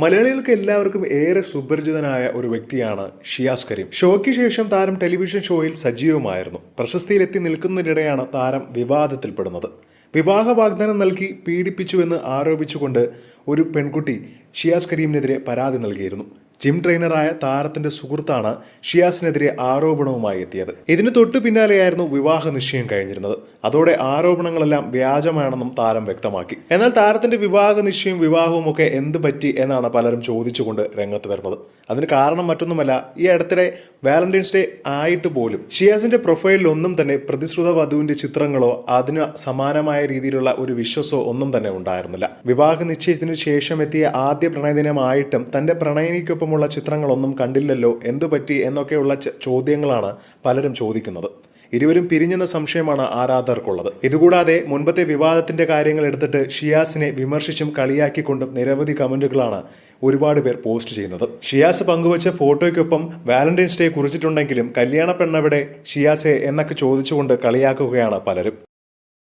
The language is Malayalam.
മലയാളികൾക്ക് എല്ലാവർക്കും ഏറെ സുപരിചിതനായ ഒരു വ്യക്തിയാണ് ഷിയാസ് കരീം. ഷോയ്ക്ക് ശേഷം താരം ടെലിവിഷൻ ഷോയിൽ സജീവമായിരുന്നു. പ്രശസ്തിയിലെത്തി നിൽക്കുന്നതിനിടെയാണ് താരം വിവാദത്തിൽപ്പെടുന്നത്. വിവാഹ വാഗ്ദാനം നൽകി പീഡിപ്പിച്ചുവെന്ന് ആരോപിച്ചുകൊണ്ട് ഒരു പെൺകുട്ടി ഷിയാസ് കരീമിനെതിരെ പരാതി നൽകിയിരുന്നു. ജിം ട്രെയിനറായ താരത്തിന്റെ സുഹൃത്താണ് ഷിയാസിനെതിരെ ആരോപണവുമായി എത്തിയത്. ഇതിന് തൊട്ടു പിന്നാലെയായിരുന്നു വിവാഹ നിശ്ചയം കഴിഞ്ഞിരുന്നത്. അതോടെ ആരോപണങ്ങളെല്ലാം വ്യാജമാണെന്നും താരം വ്യക്തമാക്കി. എന്നാൽ താരത്തിന്റെ വിവാഹ നിശ്ചയം വിവാഹവും ഒക്കെ എന്ത് പറ്റി എന്നാണ് പലരും ചോദിച്ചുകൊണ്ട് രംഗത്ത് വരുന്നത്. അതിന് കാരണം മറ്റൊന്നുമല്ല ഈ അടുത്തിടെ വാലന്റൈൻസ് ഡേ ആയിട്ട് പോലും ഷിയാസിന്റെ പ്രൊഫൈലിൽ ഒന്നും തന്നെ പ്രതിശ്രുത വധുവിന്റെ ചിത്രങ്ങളോ അതിന് സമാനമായ രീതിയിലുള്ള ഒരു വിശ്വസോ ഒന്നും തന്നെ ഉണ്ടായിരുന്നില്ല. വിവാഹ നിശ്ചയത്തിന് ശേഷം എത്തിയ ആദ്യ പ്രണയദിനമായിട്ടും തന്റെ പ്രണയിനിക്കൊപ്പമുള്ള ചിത്രങ്ങളൊന്നും കണ്ടില്ലല്ലോ എന്തുപറ്റി എന്നൊക്കെയുള്ള ചോദ്യങ്ങളാണ് പലരും ചോദിക്കുന്നത്. ഇരുവരും പിരിഞ്ഞെന്ന സംശയമാണ് ആരാധകർക്കുള്ളത്. ഇതുകൂടാതെ മുൻപത്തെ വിവാദത്തിന്റെ കാര്യങ്ങൾ എടുത്തിട്ട് ഷിയാസിനെ വിമർശിച്ചും കളിയാക്കിക്കൊണ്ടും നിരവധി കമന്റുകളാണ് ഒരുപാട് പേർ പോസ്റ്റ് ചെയ്യുന്നത്. ഷിയാസ് പങ്കുവച്ച ഫോട്ടോയ്ക്കൊപ്പം വാലന്റൈൻസ് ഡേ കുറിച്ചിട്ടുണ്ടെങ്കിലും കല്യാണ പെണ്ണവിടെ ഷിയാസെ എന്നൊക്കെ ചോദിച്ചുകൊണ്ട് കളിയാക്കുകയാണ് പലരും.